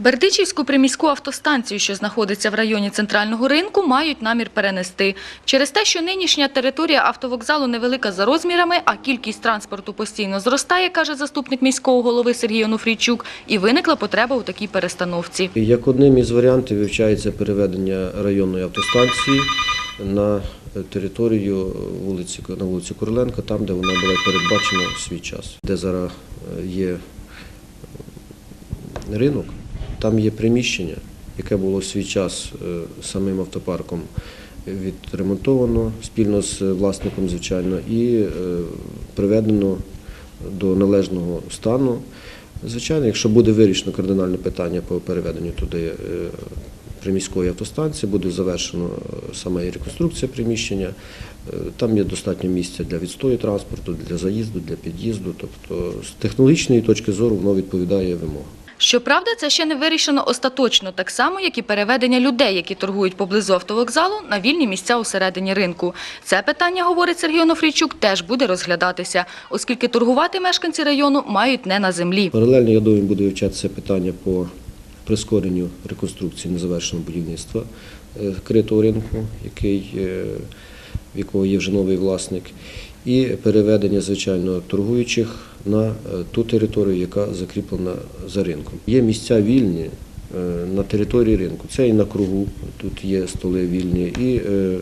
Бердичівську приміську автостанцію, що знаходиться в районі центрального ринку, мають намір перенести. Через те, що нинішня територія автовокзалу невелика за розмірами, а кількість транспорту постійно зростає, каже заступник міського голови Сергій Онуфрійчук, і виникла потреба у такій перестановці. Як одним із варіантів вивчається переведення районної автостанції на територію вулиці на вулиці Короленка, там, де вона була передбачена в свій час, де зараз е, є ринок, там є приміщення, яке було в свій час е, самим автопарком відремонтовано спільно з власником, звичайно, і е, приведено до належного стану. Звичайно, якщо буде вирішено кардинальне питання по переведенню туди е, приміської автостанції, буде завершено саме і реконструкція приміщення. Там є достатньо місця для відстою транспорту, для заїзду, для під'їзду. Тобто з технологічної точки зору воно відповідає вимогам. Щоправда, це ще не вирішено остаточно, так само, як і переведення людей, які торгують поблизу автовокзалу, на вільні місця у середині ринку. Це питання, говорить Сергій Онуфрійчук, теж буде розглядатися, оскільки торгувати мешканці району мають не на землі. Паралельно, я думаю, буде вивчатися питання по прискоренню реконструкції незавершеного будівництва е, критого ринку, який, е, в якого є вже новий власник, і переведення, звичайно, торгуючих на е, ту територію, яка закріплена за ринком. Є місця вільні е, на території ринку. Це і на кругу, тут є столи вільні, і е,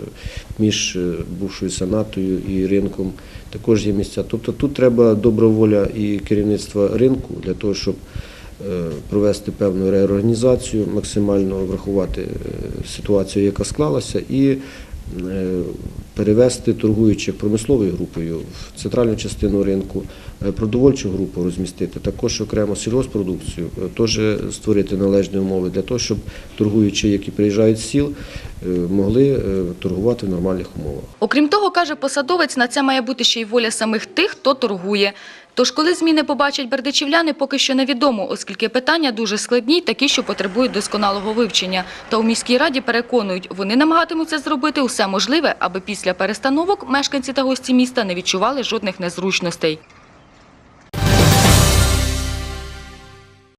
між бувшою санатою і ринком також є місця. Тобто тут треба добра воля і керівництва ринку для того, щоб провести певну реорганізацію, максимально врахувати ситуацію, яка склалася, і перевести торгуючих промисловою групою в центральну частину ринку, е, продовольчу групу розмістити, також окремо сільгоспродукцію, е, теж створити належні умови для того, щоб торгуючі, які приїжджають з сіл, е, могли торгувати в нормальних умовах. Окрім того, каже посадовець, на це має бути ще й воля самих тих, хто торгує. Тож, коли зміни побачать бердичівляни, поки що невідомо, оскільки питання дуже складні, такі, що потребують досконалого вивчення. Та у міській раді переконують, вони намагатимуться зробити усе можливе, аби після перестановок мешканці та гості міста не відчували жодних незручностей.